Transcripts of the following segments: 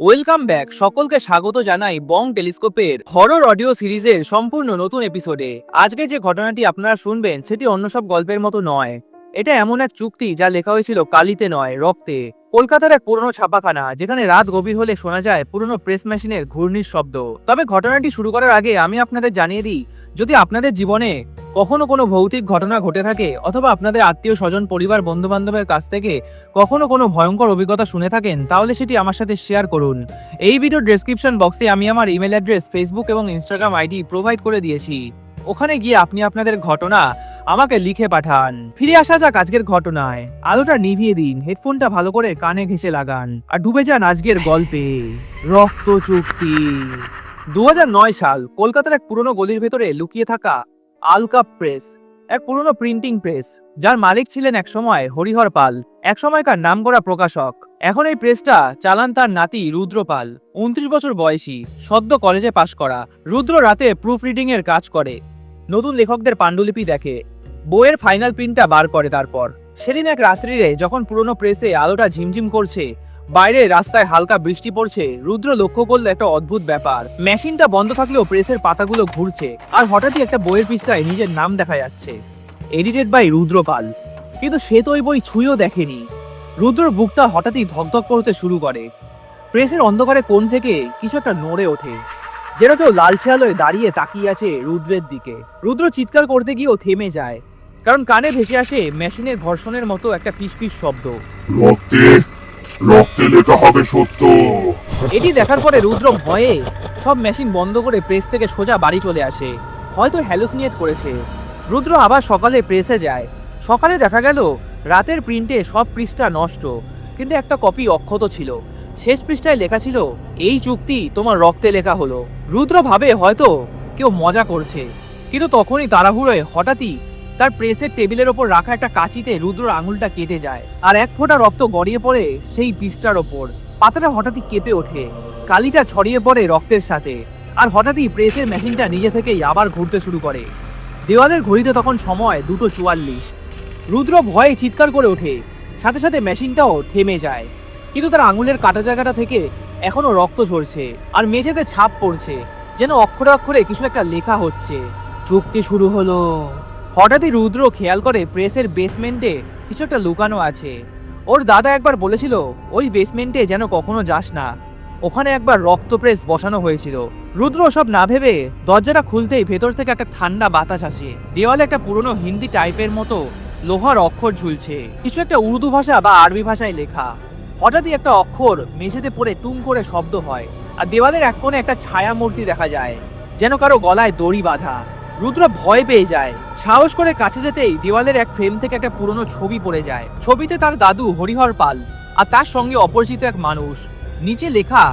Welcome back. সকলকে স্বাগত জানাই বং টেলিস্কোপের হরর অডিও সিরিজের সম্পূর্ণ নতুন এপিসোডে আজকে যে ঘটনাটি আপনারা শুনবেন, সেটি অন্য সব গল্পের মতো নয়। এটা এমন এক চুক্তি যা লেখা হয়েছিল কালিতে নয়, রক্তে। কলকাতার এক পুরনো ছাপাখানা, যেখানে রাত গভীর হলে শোনা যায় পুরনো প্রেস মেশিনের ঘূর্ণির শব্দ। তবে ঘটনাটি শুরু করার আগে আমি আপনাদের জানিয়ে দিই, যদি আপনাদের জীবনে কখনো কোনো ভৌতিক ঘটনা ঘটে থাকে অথবা আপনাদের আত্মীয়, স্বজন, পরিবার বন্ধু বান্ধবের কাছ থেকে কখনো কোনো ভয়ঙ্কর অভিজ্ঞতা শুনে থাকেন, তাহলে সেটি আমার সাথে শেয়ার করুন। এই ভিডিওর ডেসক্রিপশন বক্সে আমি আমার ইমেল অ্যাড্রেস ফেসবুক এবং ইনস্টাগ্রাম আইডি প্রোভাইড করে দিয়েছি। ওখানে গিয়ে আপনি আপনাদের ঘটনা আমাকে লিখে পাঠান। ফিরে আসা যাক আজকের ঘটনায়। আলোটা নিভিয়ে দিন, হেডফোনটা ভালো করে কানে ঘেঁষে লাগান, আর ডুবে যান আজকের গল্পে। রক্ত চুক্তি। দু হাজার নয় সাল, কলকাতার এক পুরনো গলির ভেতরে লুকিয়ে থাকা আলকাপ প্রেস, এক পুরনো প্রিন্টিং প্রেস, যার মালিক ছিলেন এক একসময় হরিহর পাল এক সময়কার নাম করা প্রকাশক। এখন এই প্রেসটা চালান তার নাতি রুদ্র পাল, উনত্রিশ বছর বয়সী, সদ্য কলেজে পাশ করা, রুদ্র রাতে প্রুফ রিডিং এর কাজ করে। নতুন লেখকদের পাণ্ডুলিপি দেখে বইয়ের ফাইনাল প্রিন্টটা বার করে তারপর। সেদিন এক রাত্রিরে যখন পুরনো প্রেসে আলোটা ঝিমঝিম করছে, বাইরে রাস্তায় হালকা বৃষ্টি পড়ছে, রুদ্র লক্ষ্য করল একটা অদ্ভুত ব্যাপার। মেশিনটা বন্ধ থাকলেও প্রেসের পাতাগুলো ঘুরছে, আর হঠাৎই একটা বইয়ের পৃষ্ঠায় নিজের নাম দেখা যাচ্ছে। এডিটেড বাই রুদ্রপাল কিন্তু সে তো ওই বই ছুঁয়েও দেখেনি। রুদ্রর বুকটা হঠাৎই ধকধক করতে শুরু করে। প্রেসের অন্ধকারে কোণ থেকে কিছু একটা নড়ে ওঠে। যেন কেউ লালচে আলোয় দাঁড়িয়ে তাকিয়ে আছে রুদ্রের দিকে। রুদ্র চিৎকার করতে গিয়েও থেমে যায়। কারণ কানে ভেসে আসে মেশিনের ঘর্ষণের মতো একটা ফিসফিস শব্দ। রক্তে রক্তে লেখা হবে সত্য। এটি দেখার পরে রুদ্র ভয়ে সব মেশিন বন্ধ করে প্রেস থেকে সোজা বাড়ি চলে আসে। হয়তো হ্যালোসিনেট করেছে। রুদ্র আবার সকালে প্রেসে যায়। সকালে দেখা গেল রাতের প্রিন্টে সব পৃষ্ঠা নষ্ট। কিন্তু একটা কপি অক্ষত ছিল। শেষ পৃষ্ঠায় লেখা ছিল এই চুক্তি তোমার রক্তে লেখা হলো। রুদ্র ভাবে হয়তো কেউ মজা করছে। কিন্তু তখনই তাড়াহুড়োয় হঠাৎই তার প্রেসের টেবিলের ওপর রাখা একটা কাঁচিতে রুদ্রর আঙুলটা কেটে যায় আর এক ফোঁটা রক্ত গড়িয়ে পড়ে সেই পৃষ্ঠার ওপর। পাতাটা হঠাৎই কেঁপে ওঠে। কালিটা ছড়িয়ে পড়ে রক্তের সাথে আর হঠাৎই প্রেসের মেশিনটা নিজে থেকেই আবার ঘুরতে শুরু করে। দেওয়ালের ঘড়িতে তখন সময় দুটো চুয়াল্লিশ। রুদ্র ভয়ে চিৎকার করে ওঠে। সাথে সাথে মেশিনটাও থেমে যায়। কিন্তু তার আঙুলের কাটা জায়গাটা থেকে এখনও রক্ত ঝরছে আর মেঝেতে ছাপ পড়ছে, যেন অক্ষরে অক্ষরে কিছু একটা লেখা হচ্ছে। চুক্তি শুরু হলো। হঠাৎই রুদ্র খেয়াল করে প্রেসের বেসমেন্টে কিছু একটা লুকানো আছে। ওর দাদা একবার বলেছিল, ওই বেসমেন্টে যেন কখনো যাস না। ওখানে একবার রক্ত প্রেস বসানো হয়েছিল। রুদ্র সব না ভেবে দরজাটা খুলতেই ভেতর থেকে একটা ঠান্ডা বাতাস আসে। দেওয়ালে একটা পুরনো হিন্দি টাইপের মতো লোহার অক্ষর ঝুলছে। কিছু একটা উর্দু ভাষা বা আরবি ভাষায় লেখা। হঠাৎই একটা অক্ষর মেঝেতে পড়ে টুম করে শব্দ হয়। আর দেওয়ালের এক কোণে একটা ছায়া মূর্তি দেখা যায়, যেন কারও গলায় দড়ি বাঁধা। রুদ্র ভয় পেয়ে যায়। সাহস করে কাছে যেতেই দেওয়ালের এক ফ্রেম থেকে একটা পুরনো ছবি পড়ে যায়। ছবিতে তার দাদু হরিহর পাল আর তার সঙ্গে অপরিচিত এক মানুষ। নিচে লেখা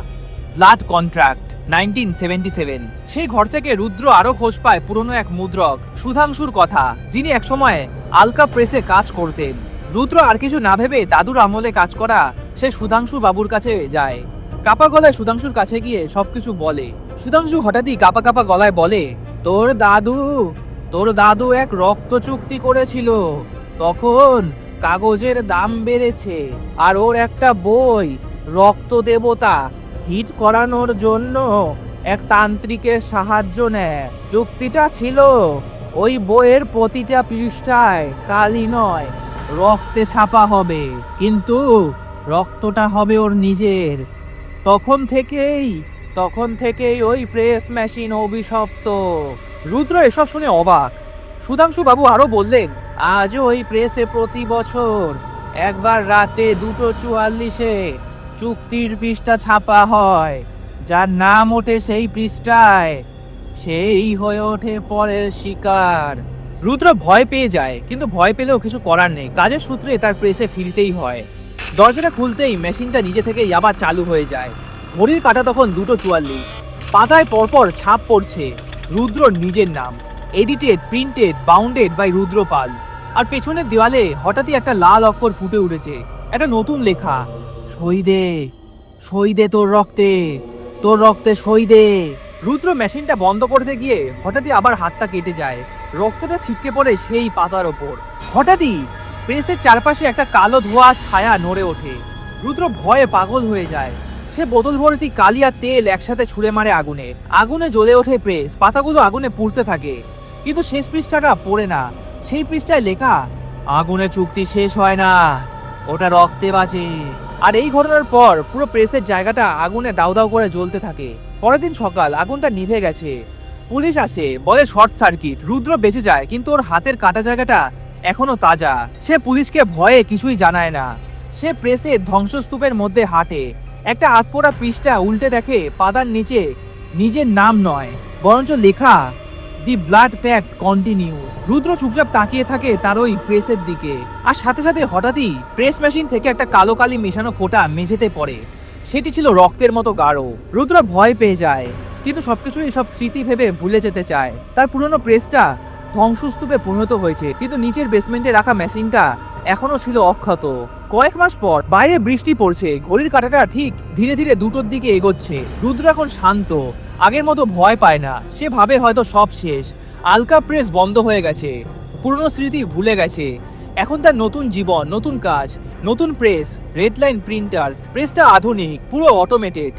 blood contract nineteen seventy seven সেই ঘর থেকে রুদ্র আরও খোঁজ পায় পুরনো এক মুদ্রক, সুধাংশুর কথা, যিনি একসময় আলকা প্রেসে কাজ করতেন। রুদ্র আর কিছু না ভেবে দাদুর আমলে কাজ করা সে সুধাংশু বাবুর কাছে যায়। কাপা গলায় সুধাংশুর কাছে গিয়ে সবকিছু বলে। সুধাংশু হঠাৎই কাপা কাপা গলায় বলে তোর দাদু তোর দাদু এক রক্ত চুক্তি করেছিল। তখন কাগজের দাম বেড়েছে আর ওর একটা বই, রক্ত দেবতা, হিট করানোর জন্য এক তান্ত্রিকের সাহায্য নেয়। চুক্তিটা ছিল ওই বইয়ের প্রতিটা পৃষ্ঠায় কালি নয়, রক্তে ছাপা হবে। কিন্তু রক্তটা হবে ওর নিজের। তখন থেকেই তখন থেকেই ওই প্রেস মেশিন অভিশপ্ত। রুদ্র এসব শুনে অবাক। সুধাংশু বাবু আরও বললেন আজ ওই প্রেসে প্রতি বছর একবার রাতে দুটো চুয়াল্লিশে চুক্তির পৃষ্ঠা ছাপা হয়, যার নাম ওঠে সেই পৃষ্ঠায়, সেই হয়ে ওঠে পরের শিকার। রুদ্র ভয় পেয়ে যায়, কিন্তু ভয় পেলেও কিছু করার নেই। কাজের সূত্রে তার প্রেসে ফিরতেই হয়। দরজাটা খুলতেই মেশিনটা নিজে থেকেই আবার চালু হয়ে যায়। ঘড়ির কাটা তখন দুটো চুয়াল্লিশ। পাতায় পরপর ছাপ পড়ছে রুদ্র নিজের নাম। Edited printed bounded by Rudra Pal আর পেছনের দেওয়ালে হঠাৎই একটা লাল অক্ষর ফুটে উঠেছে। একটা নতুন লেখা সই দে সই দে তোর রক্তে তোর রক্তে সই দে রুদ্র মেশিনটা বন্ধ করতে গিয়ে হঠাৎই আবার হাতটা কেটে যায়। রক্তটা ছিটকে পড়ে সেই পাতার ওপর। হঠাৎই প্রেসের চারপাশে একটা কালো ধোয়া ছায়া নড়ে ওঠে। রুদ্র ভয়ে পাগল হয়ে যায়। সে বোতল ভর্তি কালি আর তেল একসাথে ছুঁড়ে মারে আগুনে। আগুনে জ্বলে ওঠে প্রেস, পাতাগুলো আগুনে পুড়তে থাকে। কিন্তু শেষ পৃষ্ঠাটা পড়ে না। সেই পৃষ্ঠায় লেখা, আগুনে চুক্তি শেষ হয় না, ওটা রক্তে বাঁচে আর এই ঘটনার পর পুরো প্রেসের জায়গাটা আগুনে দাউ দাউ করে জ্বলতে থাকে। পরের দিন সকাল আগুনটা নিভে গেছে। পুলিশ আসে, বলে, শর্ট সার্কিট, রুদ্র বেঁচে যায়, কিন্তু ওর হাতের কাটা জায়গাটা এখনও তাজা। সে পুলিশকে ভয়ে কিছুই জানায় না। সে প্রেসের ধ্বংসস্তূপের মধ্যে হাঁটে। একটা আতপোড়া পৃষ্ঠা উল্টে দেখে পাতার নিচে নিজের নাম নয়, বরঞ্চ লেখা, the blood pact continues. Rudra চুপচাপ তাকিয়ে থাকে তার ওই প্রেসের দিকে। আর সাথে সাথে হঠাৎই প্রেস মেশিন থেকে একটা কালো কালি মেশানো ফোঁটা মেঝেতে পড়ে। সেটি ছিল রক্তের মতো গাঢ়। রুদ্র ভয় পেয়ে যায়, কিন্তু সবকিছুই সব স্মৃতি ভেবে ভুলে যেতে চায়। তার পুরনো প্রেসটা ধ্বংসস্তূপে পরিণত হয়েছে, কিন্তু নিচের বেসমেন্টে রাখা মেশিনটা এখনও ছিল অক্ষত। কয়েক মাস পর বাইরে বৃষ্টি পড়ছে, ঘড়ির কাঁটাটা ঠিক ধীরে ধীরে দুটোর দিকে এগোচ্ছে। রুদ্র এখন শান্ত, আগের মতো ভয় পায় না, সে ভাবে হয়তো সব শেষ। আলকা প্রেস বন্ধ হয়ে গেছে, পুরনো স্মৃতি ভুলে গেছে। এখন তার নতুন জীবন, নতুন কাজ, নতুন প্রেস রেড লাইন প্রিন্টার্স প্রেসটা আধুনিক, পুরো অটোমেটেড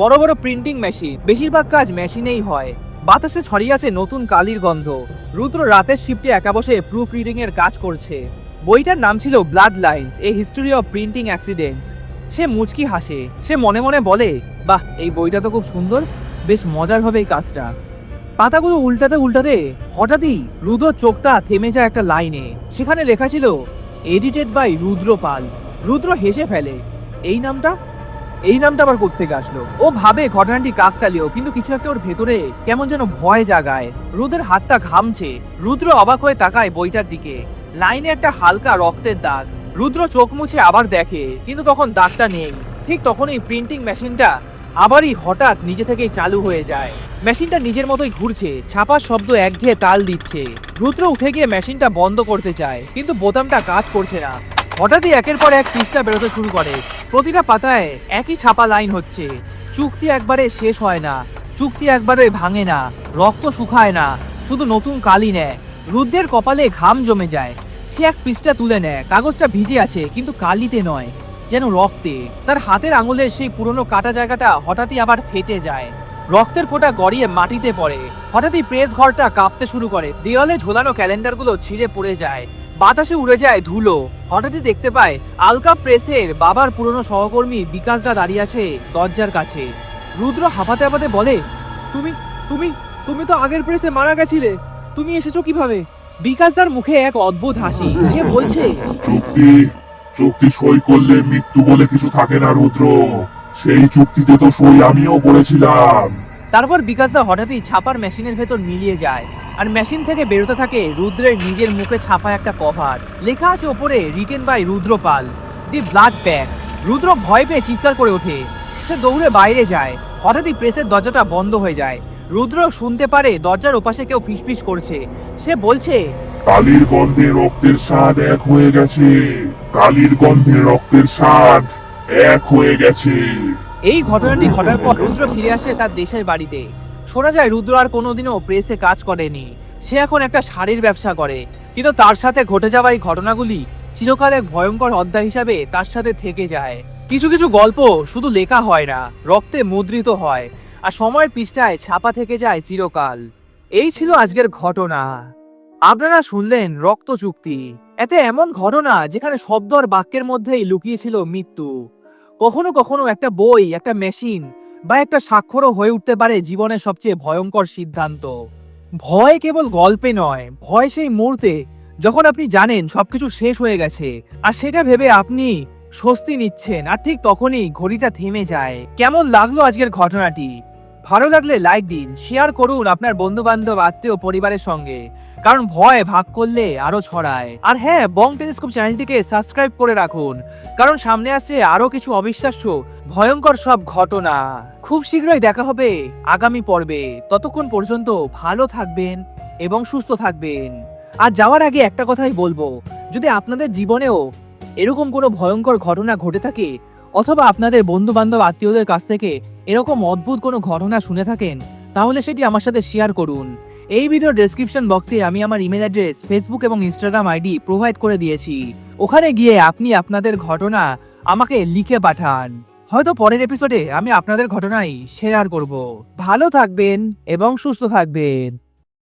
বড় বড় প্রিন্টিং মেশিন বেশিরভাগ কাজ মেশিনেই হয়। বাতাসে ছড়িয়ে আছে নতুন কালির গন্ধ। রুদ্র রাতের শিফটে একা বসে প্রুফ রিডিং এর কাজ করছে। বইটার নাম ছিল blood lines a history of printing accidents সে মুচকি হাসে। সে মনে মনে বলে, বাহ, এই বইটা তো খুব সুন্দর। বেশ মজার হবে এই কাজটা। পাতাগুলো উল্টাতে উল্টাতে হঠাৎই রুদ্র চোখটা থেমে যায় একটা লাইনে। সেখানে লেখা ছিল এডিটেড বাই রুদ্র পাল রুদ্র হেসে ফেলে, এই নামটা? এই নামটা আবার কোত্থেকে আসলো? ও ভাবে ঘটনাটি কাকতালীয়, কিন্তু কিছু একটা ওর ভেতরে কেমন যেন ভয় জাগায়। রুদ্রের হাতটা ঘামছে, রুদ্র অবাক হয়ে তাকায় বইটার দিকে। লাইনে একটা হালকা রক্তের দাগ। রুদ্র চোখ মুছে আবার দেখে, কিন্তু তখন দাগটা নেই। ঠিক তখনই প্রিন্টিং মেশিনটা আবারই হঠাৎ নিজে থেকেই চালু হয়ে যায়। মেশিনটা নিজের মতোই ঘুরছে, ছাপার শব্দ একঘেয়ে তাল দিচ্ছে। রুদ্র উঠে গিয়ে মেশিনটা বন্ধ করতে চায়, কিন্তু বোতামটা কাজ করছে না। হঠাৎই একের পর এক পৃষ্ঠা বেরোতে শুরু করে। প্রতিটা পাতায় একই ছাপা লাইন হচ্ছে। চুক্তি একবারে শেষ হয় না। চুক্তি একবারে ভাঙে না। রক্ত শুকায় না। শুধু নতুন কালি নেয়। রুদ্রের কপালে ঘাম জমে যায়। সে এক পৃষ্ঠা তুলে নেয়। কাগজটা ভিজে আছে, কিন্তু কালিতে নয়। যেন রক্তে। তার হাতের আঙুলের সেই পুরনো কাটা জায়গাটা হঠাৎই আবার ফেটে যায়। রক্তের ফোঁটা গড়িয়ে মাটিতে পড়ে। হঠাৎই প্রেস ঘরটা কাঁপতে শুরু করে। দেওয়ালে ঝোলানো ক্যালেন্ডারগুলো ছিঁড়ে পড়ে যায়। বাতাসে উড়ে যায় ধুলো। হঠাৎই দেখতে পায়, আলকা প্রেসের বাবার পুরনো সহকর্মী বিকাশদা দাঁড়িয়ে আছে দরজার কাছে। রুদ্র হাঁপাতে হাঁপাতে বলে, তুমি তুমি তুমি তো আগের প্রেসে মারা গেছিলে। তুমি এসেছ কীভাবে? বিকাশদার মুখে এক অদ্ভুত হাসি। সে বলছে, চুক্তি সই করলে মৃত্যু বলে কিছু থাকে না, রুদ্র। সেই চুক্তিতে তো সই আমিও করেছিলাম। তারপর বিকাশদা হঠাৎই ছাপার মেশিনের ভেতর মিলিয়ে যায়। আর মেশিন থেকে বেরোতে থাকে রুদ্রের নিজের মুখে ছাপা একটা কভার লেখা আছে ওপরে written by Rudrapal the blood pack Rudra ভয় পেয়ে চিৎকার করে ওঠে। সে দৌড়ে বাইরে যায়। হঠাৎই প্রেসের দরজাটা বন্ধ হয়ে যায়। রুদ্র শুনতে পারে দরজার ওপাশে কেউ ফিসফিস করছে। সে বলছে কালির গন্ধে রক্তের স্বাদ এক হয়ে গেছে। কালির গন্ধে রক্তের স্বাদ এক হয়ে গেছে। এই ঘটনাটি ঘটার পর রুদ্র ফিরে আসে তার দেশের বাড়িতে। শোনা যায়, রুদ্র আর কোনোদিনও প্রেসে কাজ করেনি। সে এখন একটা শাড়ির ব্যবসা করে। কিন্তু তার সাথে ঘটে যাওয়া এই ঘটনাগুলি চিরকাল এক ভয়ঙ্কর অধ্যায় হিসাবে তার সাথে থেকে যায়। কিছু কিছু গল্প শুধু লেখা হয় না, রক্তে মুদ্রিত হয়। আর সময়ের পৃষ্ঠায় ছাপা থেকে যায় চিরকাল। এই ছিল আজকের ঘটনা। আপনারা শুনলেন রক্ত চুক্তি। এতে এমন ঘটনা যেখানে শব্দ আর বাক্যের মধ্যেই লুকিয়েছিল মৃত্যু। কখনো কখনো একটা বই, একটা মেশিন বা একটা স্বাক্ষরও হয়ে উঠতে পারে জীবনের সবচেয়ে ভয়ঙ্কর সিদ্ধান্ত। ভয় কেবল গল্পে নয়, ভয় সেই মুহূর্তে যখন আপনি জানেন সবকিছু শেষ হয়ে গেছে আর সেটা ভেবে আপনি স্বস্তি নিচ্ছেন আর ঠিক তখনই ঘড়িটা থেমে যায়। কেমন লাগল আজকের ঘটনাটি? ভালো লাগলে লাইক দিন শেয়ার করুন আপনার বন্ধু বান্ধব আত্মীয় পরিবারের সঙ্গে। কারণ ভয় ভাগ করলে আরও ছড়ায়। আর হ্যাঁ বং টেলিস্কোপ চ্যানেলটিকে সাবস্ক্রাইব করে রাখুন। কারণ সামনে আসছে আরও কিছু অবিশ্বাস্য, ভয়ঙ্কর সব ঘটনা। খুব শীঘ্রই দেখা হবে আগামী পর্বে। ততক্ষণ পর্যন্ত ভালো থাকবেন এবং সুস্থ থাকবেন। আর যাওয়ার আগে একটা কথাই বলব, যদি আপনাদের জীবনেও এরকম কোনো ভয়ঙ্কর ঘটনা ঘটে থাকে, অথবা আপনাদের বন্ধু বান্ধব আত্মীয়দের কাছ থেকে এরকম অদ্ভুত কোনো ঘটনা শুনে থাকেন, তাহলে সেটি আমার সাথে শেয়ার করুন। এই ভিডিওর ডেসক্রিপশন বক্সে আমি আমার ইমেল অ্যাড্রেস ফেসবুক এবং ইনস্টাগ্রাম আইডি প্রোভাইড করে দিয়েছি। ওখানে গিয়ে আপনি আপনাদের ঘটনা আমাকে লিখে পাঠান। হয়তো পরের এপিসোডে আমি আপনাদের ঘটনাই শেয়ার করব। ভালো থাকবেন এবং সুস্থ থাকবেন।